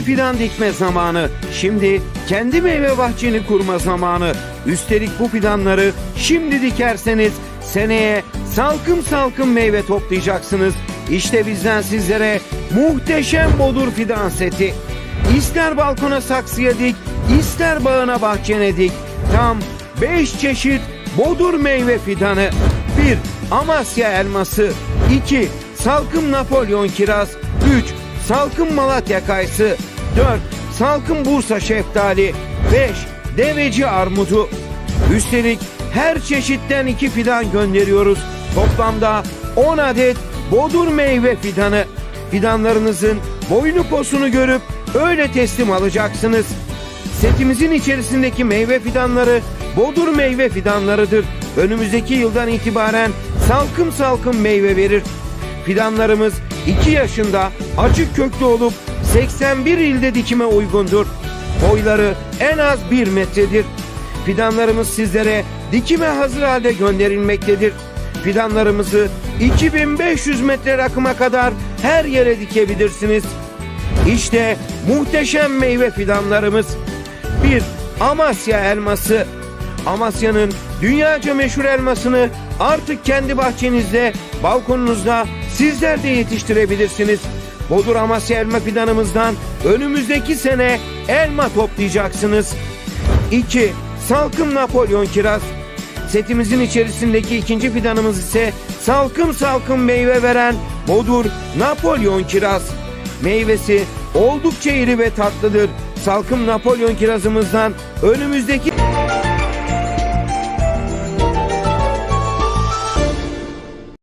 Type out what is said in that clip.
fidan dikme zamanı. Şimdi kendi meyve bahçeni kurma zamanı. Üstelik bu fidanları şimdi dikerseniz seneye salkım salkım meyve toplayacaksınız. İşte bizden sizlere muhteşem bodur fidan seti. İster balkona saksıya dik, ister bağına bahçene dik. Tam 5 çeşit bodur meyve fidanı. 1. Amasya elması 2. Salkım Napolyon kiraz 3. Salkım Malatya kayısı 4. Salkım Bursa şeftali 5. Deveci armudu Üstelik her çeşitten iki fidan gönderiyoruz. Toplamda 10 adet bodur meyve fidanı. Fidanlarınızın boyunu posunu görüp öyle teslim alacaksınız. Setimizin içerisindeki meyve fidanları bodur meyve fidanlarıdır. Önümüzdeki yıldan itibaren salkım salkım meyve verir. Fidanlarımız 2 yaşında açık köklü olup 81 ilde dikime uygundur. Boyları en az 1 metredir. Fidanlarımız sizlere dikime hazır halde gönderilmektedir. Fidanlarımızı 2500 metre rakıma kadar her yere dikebilirsiniz. İşte muhteşem meyve fidanlarımız. 1. Amasya elması. Amasya'nın dünyaca meşhur elmasını artık kendi bahçenizde, balkonunuzda sizler de yetiştirebilirsiniz. Bodur Amasya elma fidanımızdan önümüzdeki sene elma toplayacaksınız. 2. Salkım Napolyon kiraz. Setimizin içerisindeki ikinci fidanımız ise salkım salkım meyve veren Bodur Napolyon kiraz. Meyvesi oldukça iri ve tatlıdır. Salkım Napolyon kirazımızdan önümüzdeki